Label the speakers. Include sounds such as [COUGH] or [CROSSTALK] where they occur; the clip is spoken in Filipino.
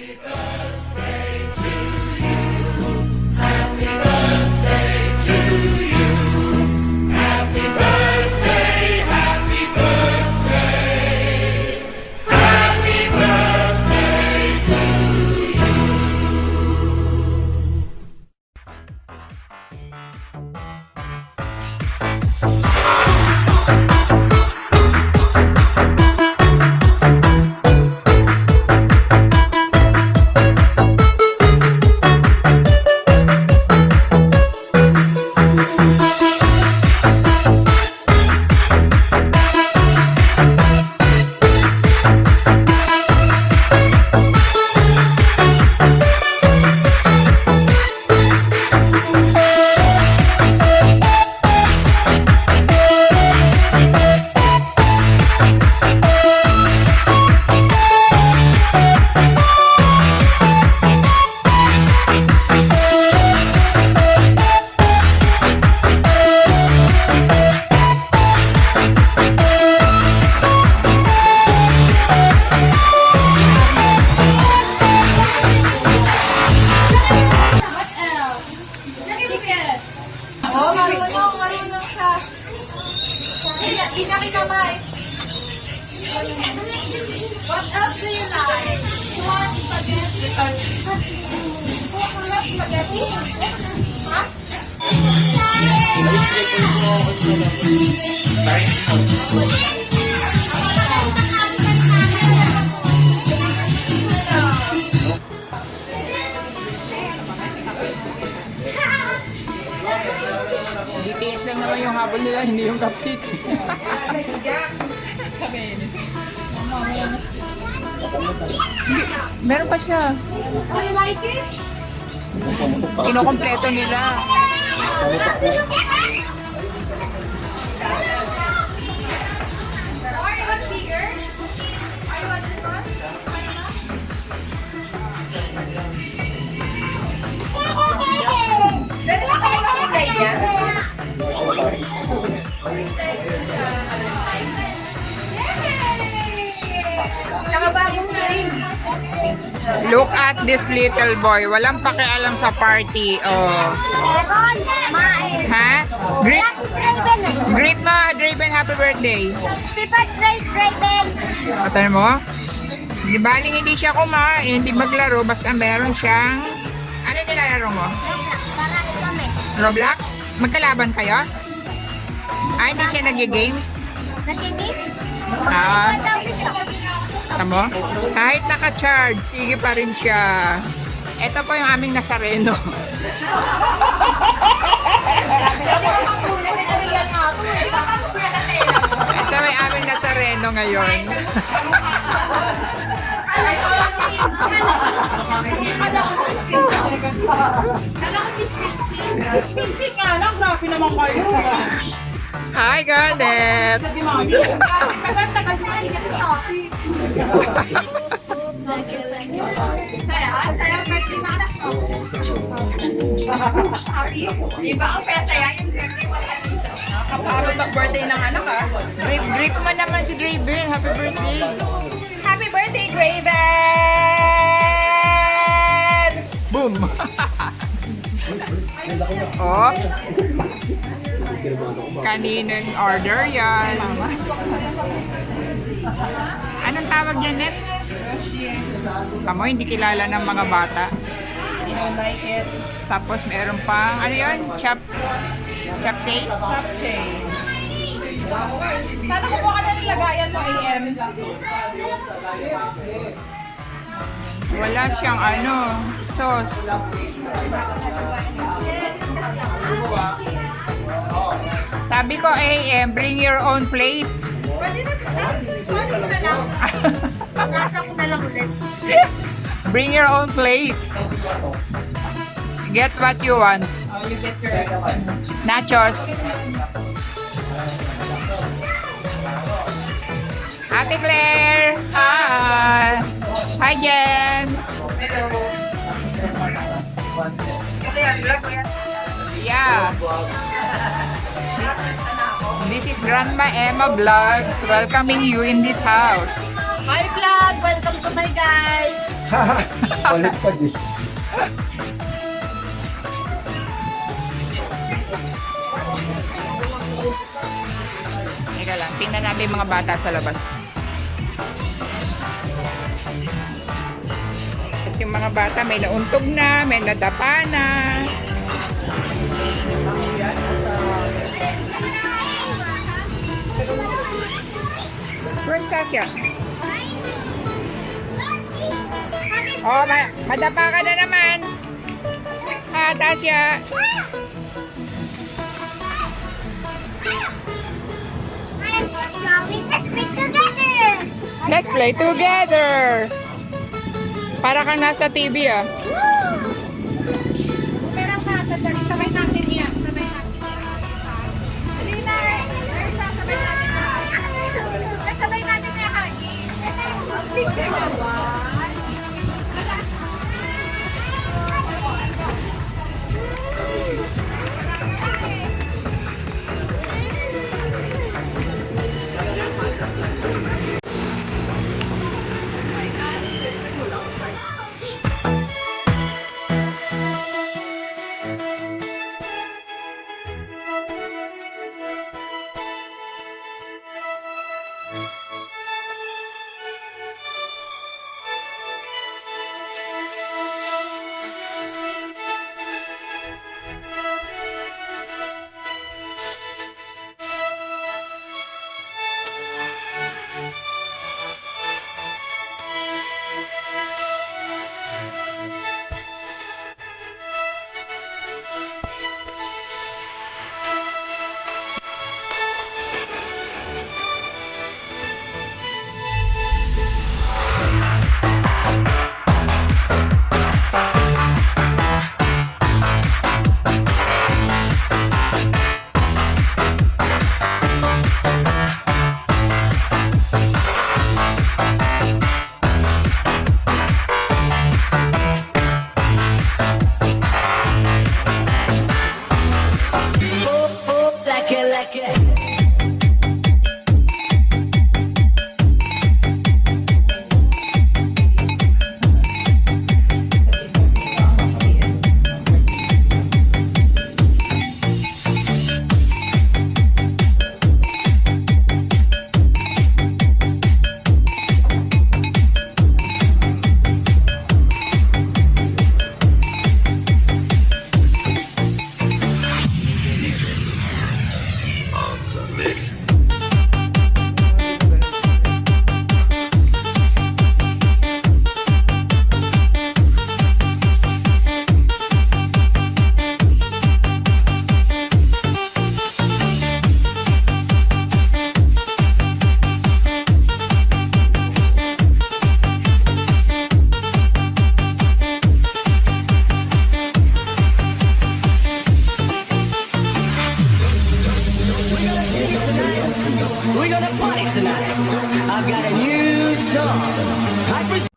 Speaker 1: What marunong, marunong siya. Ina, ina kinamay. What else do you like? You want spaghetti? Oh, I love spaghetti. Huh?
Speaker 2: BTS lang naman yung habol nila, hindi yung cupcake. Meron pa siya.
Speaker 1: You like it?
Speaker 2: Kinukompleto nila. Look at this little boy. Walang pakialam sa party. Oh. Ha? Greet, greet mo, Draven, happy birthday. Atan mo? Di baling hindi siya kumain, hindi maglaro, basta meron siyang... Ano nilalaro mo? Roblox? Magkalaban kayo? Ah, hindi siya nag-games? Ah, tamo? Kahit naka-charge, sige pa rin siya. Ito po yung aming Nazareno. Ito may aming Nazareno ngayon.
Speaker 3: Pinsik nga lang, grabe naman kayo.
Speaker 2: Hi, Garnet!
Speaker 1: Tagal-tagal siya hindi kasi coffee. Kaya, kaya birthday na anak ko.
Speaker 3: Iba ang petaya yung birthday wala dito. Nakakapagod mag-birthday ng anak.
Speaker 2: Greet, greet mo naman si Draven. Happy birthday!
Speaker 3: Happy birthday, Graven!
Speaker 2: Boom! Oops! Kaninong order yan? Anong tawag yan, Net? Tamo, hindi kilala ng mga bata.
Speaker 3: I don't like it.
Speaker 2: Tapos meron pang, ano yun? Chop, chop say?
Speaker 3: Capchain. Sana kumuha ka na ng lagayan mo, AM.
Speaker 2: Wala siyang ano, sauce. Sabi ko, AM, bring your own plate.
Speaker 3: Pwede na kita. Pwede ko na lang. Nasa ko na lang ulit. [LAUGHS]
Speaker 2: Bring your own plate. Get what you want.
Speaker 3: Oh, you get your extra.
Speaker 2: Nachos. Ate Claire. Hi. Hi, Jen. Yeah. Grandma Emma Vlogs welcoming you in this house.
Speaker 3: Hi vlog! Welcome to my guys!
Speaker 4: Baliktad eh.
Speaker 2: Teka lang, tingnan natin yung mga bata sa labas. At yung mga bata may nauntog na, may nadapa na. Tasha? Oh, ma madapa ka na naman. Ha, Tasha? Let's play together. Para kang nasa TV ah.
Speaker 1: 你别管我。
Speaker 5: We're gonna party tonight. I've got a new song.